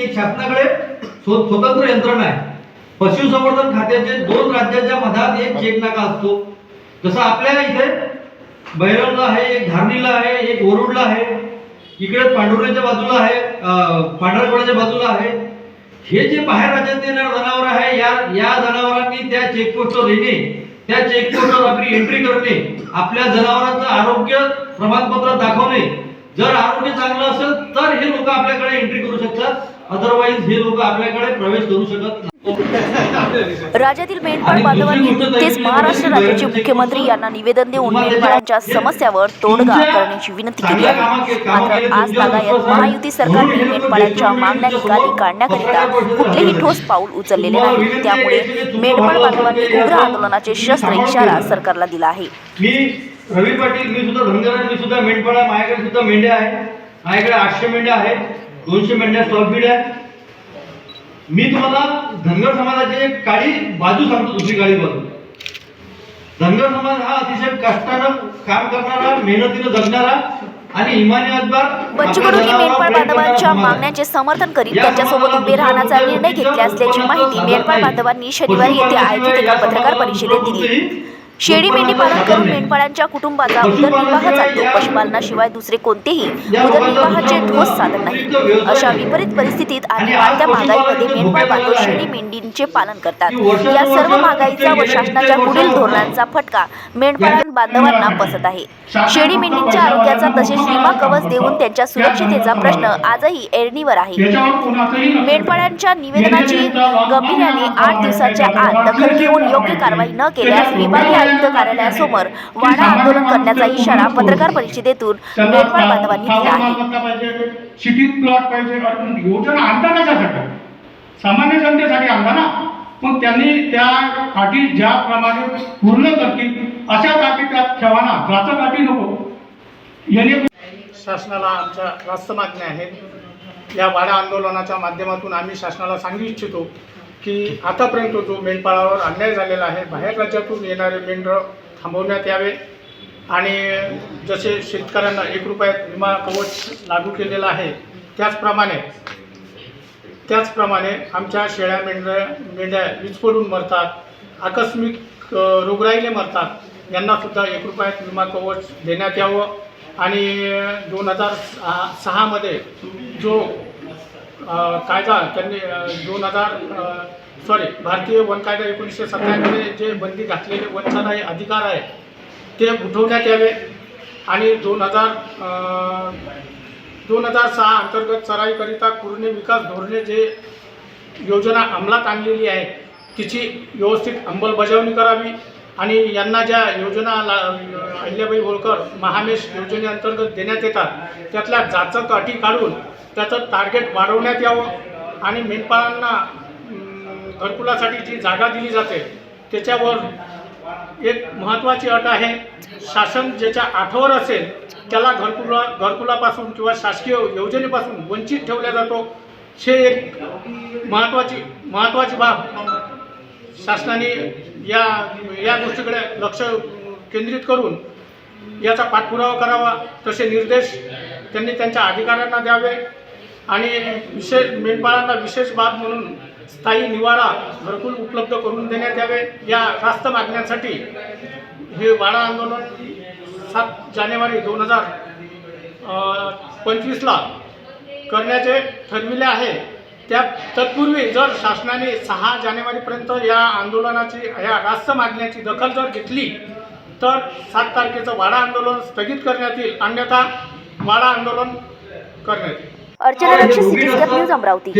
एक शासनाकडे स्वतंत्र यंत्रणा आहे. पशुसंवर्धन खात्याचे दोन राज्याच्या मधात एक चेक नाका असतो. जसं आपल्या इथे बैरवला आहे एक धारणीला आहे एक वरुडला आहे इकडे पांडुर्याच्या बाजूला आहे अं, बाजूला आहे. हे जे बाहेर राज्यात येणारे जनावर आहे या या जनावरांनी त्या चेकपोस्टवर येणे त्या चेकपोस्टवर आपली एंट्री करणे आपल्या जनावरांचं आरोग्य प्रमाणपत्र दाखवणे. जर आरोग्य चांगलं असेल तर हे लोक आपल्याकडे एंट्री करू शकतात. अदरवाईज हे लोक आपल्याकडे प्रवेश करू शकत राज्यातील मेंढपाळ बांधवांनी नुकतेच महाराष्ट्र राज्याचे मुख्यमंत्री यांना निवेदन देऊन मेंढपाळांच्या समस्यावर तोडगा करण्याची विनंती केली आहे. मात्र आज लागायत महायुती सरकारने मेंढपाळांच्या मागण्या निकाली काढण्याकरिता कुठलेही. ठोस पाऊल उचललेले नाही त्यामुळे मेंढपाळ बांधवांनी उग्र आंदोलनाचे शस्त्र इशारा सरकारला दिला आहे. मी रवी पाटील मी सुद्धा धनगर मी सुद्धा मेंढपाळ आहे माझ्याकडे सुद्धा मेंढ्या आहे माझ्याकडे आठशे मेंढ्या आहेत. दोनशे मेंढ्या स्टॉक फीड आहे. मी तुम्हाला धनगर समाजाची एक काळी बाजू सांगतो दुसरी काळी बाजू. धनगर समाज हा अतिशय कष्टानं काम करणारा मेहनतीनं जगणारा आणि बच्चू कडू मेंढपाळ बांधवांच्या मागण्यांचे समर्थन करीत त्यांच्यासोबत उभे राहण्याचा निर्णय घेतला असल्याची माहिती मेंढपाळ बांधवांनी शनिवारी येथे आयोजित एका पत्रकार परिषदेत दिली. शेळी मेंढी पालन करून मेंढपाळांच्या कुटुंबाचा उदरनिर्वाह चालतो पशुपालनाशिवाय दुसरे कोणतेही उदरनिर्वाहाचे ठोस साधन नाही. अशा विपरीत परिस्थितीत आणि वाढत्या महागाईमध्ये मेंढपाळ बांधव शेळी मेंढींचे पालन करतात. या सर्व महागाईचा व शासनाच्या पुढील धोरणांचा फटका मेंढपाळ बांधवांना बसत आहे. शेळी मेंढींच्या आरोग्याचा तसेच विमा कवच देऊन त्यांच्या सुरक्षितेचा प्रश्न आजही ऐरणीवर आहे. मेंढपाळांच्या निवेदनाची गंभीर्याने आठ दिवसाच्या आत दखल घेऊन योग्य कारवाई न केल्यास विभागीय आयुक्त कार्यालयासमोर वाडा आंदोलन करण्याचा इशारा पत्रकार परिषदेतून मेंढपाळ बांधवांनी दिला आहे. सिटीत प्लॉट पाहिजे. योजना आणता कशासाठी? सामान्य जनतेसाठी आणता ना? मग त्यांनी त्या अटी ज्याप्रमाणे पूर्ण करतील अशाच अटी त्यात ठेवा ना. जाचक अटी नको. याने शासनाला आमच्या रास्त मागण्या आहेत. या वाडा आंदोलनाच्या माध्यमातून आम्ही शासनाला सांगू इच्छितो की आतापर्यंत जो मेंढपाळावर अन्याय झालेला आहे बाहेर राज्यातून येणारे मेंढ थांबवण्यात यावे. आणि जसे शेतकऱ्यांना एक रुपयात विमा कवच लागू केलेला आहे त्याचप्रमाणे त्याचप्रमाणे आमच्या शेळ्या मेंढ्या मेंढ्या वीज पडून मरतात आकस्मिक अ, रोगराईने मरतात यांनासुद्धा एक रुपयात विमा कवच देण्यात यावं. आणि दोन हजार सहा सहामध्ये जो कायदा त्यांनी दोन हजार सॉरी भारतीय वन कायदा एकोणीसशे सत्त्याण्णवमध्ये जे बंदी घातलेले वन सराई अधिकार आहे ते उठवण्यात यावे आणि दोन हजार दोन हजार सहा अंतर्गत सराईकरिता पूर्ण विकास धोरणे जे योजना अंमलात आणलेली आहे तिची व्यवस्थित अंमलबजावणी करावी. आणि यांना ज्या योजना ला अहिल्याबाई होळकर महामेश योजनेअंतर्गत देण्यात येतात त्यातल्या जाचक अटी काढून त्याचं टार्गेट वाढवण्यात यावं. आणि मेंढपाळांना घरकुलासाठी जी जागा दिली जाते त्याच्यावर एक महत्त्वाची अट आहे. शासन ज्याच्या आठवर असेल त्याला घरकुला घरकुलापासून किंवा शासकीय योजनेपासून वंचित ठेवला जातो. हे एक महत्त्वाची महत्त्वाची बाब. शासनाने या या गोष्टीकडे लक्ष केंद्रित करून याचा पाठपुरावा करावा तसे निर्देश त्यांनी त्यांच्या अधिकाऱ्यांना द्यावे. आणि विशेष मेंढपाळांना विशेष बाब म्हणून स्थायी निवारा घरकुल उपलब्ध करून देण्यात यावे. या रास्त मागण्यांसाठी हे वाडा आंदोलन सात जानेवारी दोन हजार पंचवीसला करण्याचे ठरविले आहे. त्या तत्पूर्वी जर शासनाने सहा जानेवारीपर्यंत या आंदोलनाची या रास्त मागण्याची दखल जर घेतली तर सात तारखेचं वाडा आंदोलन स्थगित करण्यात येईल. अन्यथा वाडा आंदोलन करण्यात येईल. अर्चना न्यूज अमरावती.